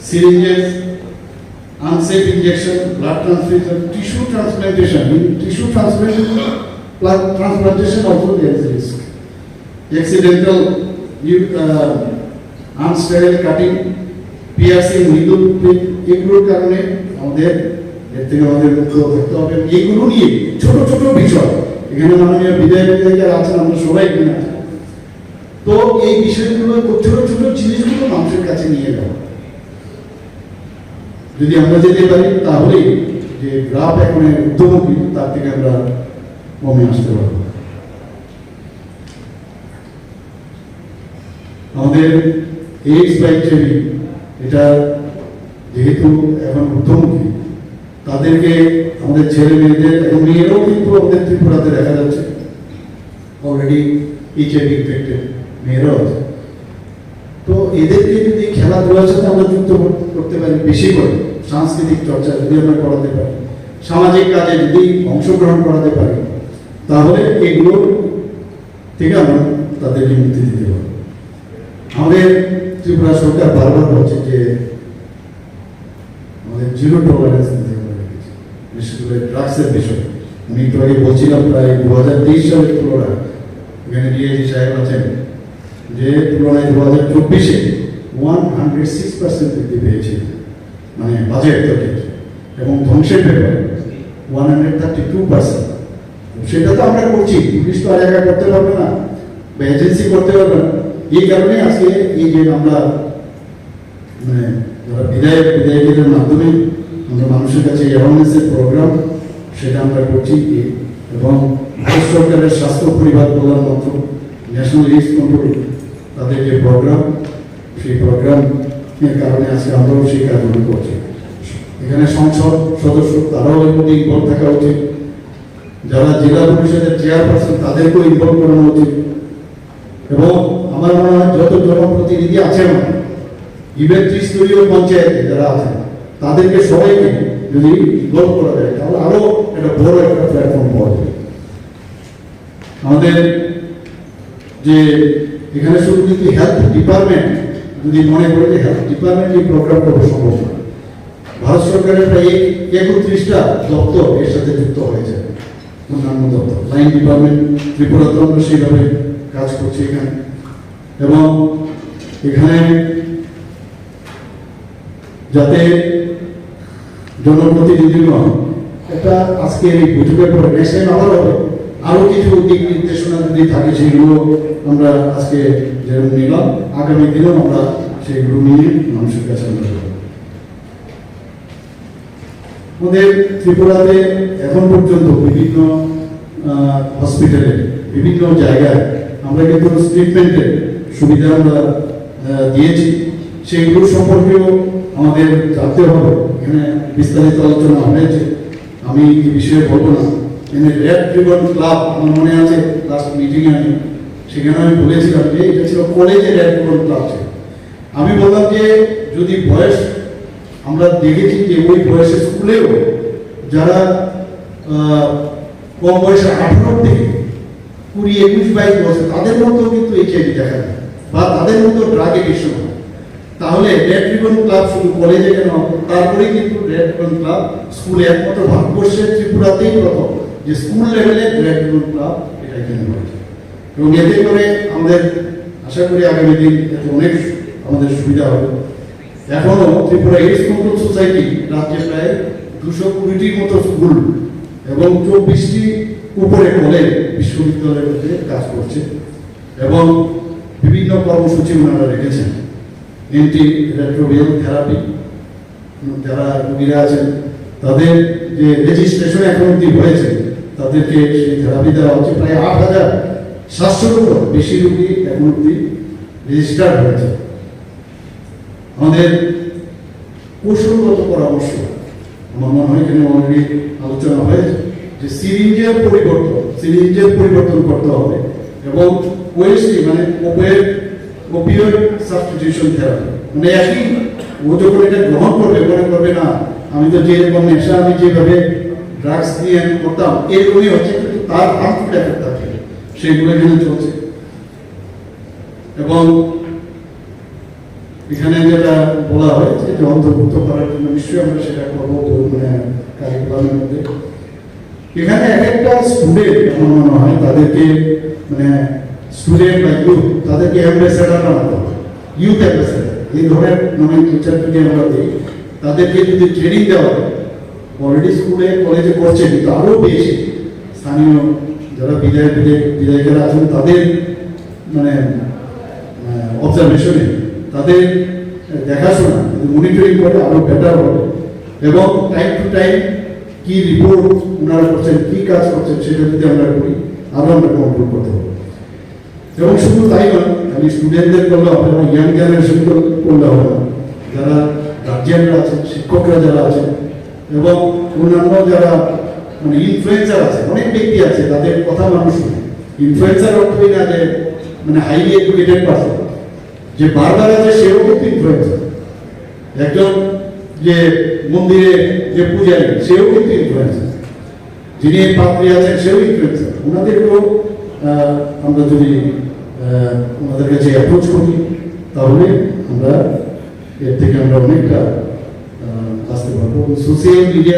syringes, unsafe injection, blood transfusion, tissue transplantation. In tissue transplantation, blood transplantation also there is risk. Accidental, uh, unsterile cutting, piercing, needle prick, এগুলোর কারণে আমাদের এর থেকে আমাদের মুক্ত থাকতে হবে এইগুলো নিয়ে ছোট ছোট বিষয় এখানে মাননীয় বিধায়ক বিধায়িকা আছেন আমরা সবাই এখানে আছি তো এই বিষয়গুলো, ছোট ছোট জিনিসগুলো মানুষের কাছে নিয়ে যাওয়া যদি আমরা যেতে পারি, তাহলে যে গ্রাফ এখন উদ্যমী তার থেকে আমরা কমে আসতে পারব। আমাদের এইডস বাইক এইচআইভি এটা যেহেতু এখন উদ্যমী তাদেরকে আমাদের ছেলে মেয়েদের এবং মেয়েরাও কিন্তু আমাদের ত্রিপুরাতে দেখা যাচ্ছে। অলরেডি এইচআইভি ইনফেক্টেড মেয়েরাও তো এদেরকে যদি খেলাধুলার সাথে আমরা যুক্ত করতে পারি, বেশি করে, সাংস্কৃতিক চর্চা যদি আমরা করাতে পারি, সামাজিক কাজে যদি অংশগ্রহণ করাতে পারি, তাহলে এগুলো থেকে আমরা তাদেরকে মুক্তি দিতে পারব। আমাদের ত্রিপুরা সরকার বারবার বলছে যে আমাদের জিরো টলারেন্স নিতে আমরা রেখেছি, বিশেষ করে ড্রাগসের বিষয়। আমি একটু আগে বলছিলাম, প্রায় দু হাজার তেইশ সালের তুলনায় এখানে ডিআইজি সাহেব আছেন। যে তুলনায় দু হাজার চব্বিশে ওয়ান হান্ড্রেড সিক্স পার্সেন্ট বৃদ্ধি পেয়েছে। মানে বাজেট থেকে এবং ধ্বংসের ব্যাপারে one hundred thirty two percent সেটা তো আমরা করছি, পুলিশ তো আর একা করতে পারবে না, বা এজেন্সি করতে পারবে না। এই কারণে আজকে এই যে আমরা মানে যারা বিধায়ক, বিধায়কদের মাধ্যমে আমরা মানুষের কাছে অ্যাওয়ারনেসের প্রোগ্রাম সেটা আমরা করছি। এবং ভারত সরকারের স্বাস্থ্য পরিবার মন্ত্রক ন্যাশনাল এইডস কন্ট্রোল তাদের যে প্রোগ্রাম সেই প্রোগ্রাম এর কারণে আজকে আমরাও সেই কাজগুলো করছি। এখানে সংসদ সদস্য, তারাও এর মধ্যে ইনভলভ থাকা উচিত। যারা জেলা পরিষদের চেয়ারপারসন তাদেরকেও ইনভলভ করানো উচিত। এবং আমার মনে হয় যত জনপ্রতিনিধি আছেন ইভেন ত্রিস্তরীয় পঞ্চায়েতে যারা আছেন, তাদেরকে সবাইকে যদি ইনভলভ করা যায়, তাহলে আরও একটা বড় একটা প্ল্যাটফর্ম পাওয়া যাবে আমাদের যে এখানে শুধু যদি হেলথ ডিপার্টমেন্ট যদি মনে করে যে হেলথ ডিপার্টমেন্ট এই প্রোগ্রাম সম্ভব না ভারত সরকারের প্রায় একত্রিশটা দপ্তর এর সাথে যুক্ত হয়েছে। অন্যান্য দপ্তর লাইন ডিপার্টমেন্ট ত্রিপুরাতে আমরা সেইভাবে কাজ করছি এখানে। এবং এখানে যাতে জনপ্রতিনিধিগণ এটা আজকে এই বৈঠকের পরে নেক্সট টাইম আবার হবে আরও কিছু দিক নির্দেশনা যদি থাকে সেগুলো আমরা আজকে যেরকম নিলাম, আগামী দিনেও আমরা সেগুলো নিয়ে মানুষের কাছে আমাদের ত্রিপুরাতে এখন পর্যন্ত বিভিন্ন হসপিটালে বিভিন্ন জায়গায় আমরা কিন্তু ট্রিটমেন্টের সুবিধা আমরা দিয়েছি। সেগুলো সম্পর্কেও আমাদের জানতে হবে। এখানে বিস্তারিত আলোচনা হয়েছে। আমি এই বিষয়ে বলব না। এখানে রেড রিবন ক্লাব আমার মনে আছে লাস্ট মিটিংয়ে আমি, সেখানে আমি বলেছিলাম যে এটা ছিল কলেজে রেড রিবন ক্লাব ছিল। আমি বললাম যে যদি বয়স, আমরা দেখেছি যে ওই বয়সে স্কুলেও যারা কম বয়সে আঠারো থেকে কুড়ি একুশ বাইশ বছর, তাদের মধ্যেও কিন্তু এইচআইভি দেখা যায় বা তাদের মতো ড্রাগ এডিকশন হয়। তাহলে রেড রিবন ক্লাব শুধু কলেজে কেন, তারপরেই কিন্তু রেড রিবন ক্লাব স্কুলে একমাত্র ভারতবর্ষের ত্রিপুরাতেই প্রথম। যে স্কুল লেভেলে রিবন ক্লাব এটা এখানে হয়েছে? এবং এতে করে আমাদের, আশা করি আগামী দিন এতে অনেক আমাদের সুবিধা হবে। এখনও ত্রিপুরা এইডস কন্ট্রোল সোসাইটি রাজ্যে প্রায় দুশো কুড়িটির মতো স্কুল এবং চব্বিশটি উপরে কলেজ বিশ্ববিদ্যালয়ের মধ্যে কাজ করছে এবং বিভিন্ন কর্মসূচি ওনারা রেখেছেন। এন্টি রেট্রোভিয়াল থেরাপি যারা রোগীরা আছেন, তাদের যে রেজিস্ট্রেশন এখন অব্দি হয়েছে তাদেরকে সেই থেরাপি দেওয়া হচ্ছে, প্রায় আট হাজার সাতশোরও বেশি রোগী এখন অব্দি রেজিস্টার্ড হয়েছে। আমাদের কৌশলগত পরামর্শ, আমার মনে হয় এখানে অলরেডি আলোচনা হয়েছে, যে সিরিঞ্জের পরিবর্তন সিরিঞ্জের পরিবর্তন করতে হবে এবং ওয়েসি মানে ওপের ওপিওড সাবস্টিটিউশন থেরাপি মানে একই, ও যখন এটা গ্রহণ করবে, মনে করবে, না, আমি তো যেরকম নেশা আমি যেভাবে ড্রাগস দিয়ে আমি করতাম এরকমই হচ্ছে তার হার্মফুল এফেক্ট থাকে সেগুলো এখানে চলছে। এবং এখানে যেটা বলা হয়েছে যে অন্তর্ভুক্ত করার জন্য নিশ্চয়ই আমরা সেটা করব মানে মধ্যে। এখানে এক একটা স্টুডেন্ট আমার মনে হয়, তাদেরকে মানে স্টুডেন্ট বা ইউথ তাদেরকে অ্যাম্বাসেডার বানাতে হবে। ইউথ অ্যাম্বাসেডার এই ধরনের নমিন টিচার যদি আমরা দিই, তাদেরকে যদি ট্রেনিং দেওয়া হয় অলরেডি স্কুলে কলেজে করছে, কিন্তু আরও বেশি। স্থানীয় যারা বিধায়ক বিধায়ক বিধায়িকারা আছেন, তাদের মানে অবজারভেশনে তাদের দেখাশোনা মনিটরিং করে আরও বেটার হবে। এবং টাইম টু টাইম কি রিপোর্ট ওনারা করছেন, কি কাজ করছেন, সেটা যদি আমরা করি আরও আমরা কন্ট্রোল করতে পারব। এবং শুধু তাই নয়, আমি স্টুডেন্টদের করলে হবে না ইয়াং জেনারেশন করলে হবে যারা গার্জিয়ানরা আছেন, শিক্ষকরা যারা আছেন এবং অন্যান্য যারা মানে ইনফ্লুয়েন্সার আছে, অনেক ব্যক্তি আছে, তাদের কথা মানুষ শুনে। ইনফ্লুয়েন্সার অর্থই না যে মানে হাইলি এডুকেটেড পার্সন যে বারবার আছে, সেও কিন্তু ইনফ্লুয়েন্সার একজন যে মন্দিরে যে পূজারী, সেও কিন্তু ইনফ্লুয়েন্সার যিনি পাত্রী আছেন, সেও ইনফ্লুয়েন্সার ওনাদেরকেও আমরা যদি ওনাদের কাছে অ্যাপ্রোচ করি, তাহলে আমরা এর থেকে আমরা অনেকটা আহ, আসতে পারব সোশ্যাল মিডিয়া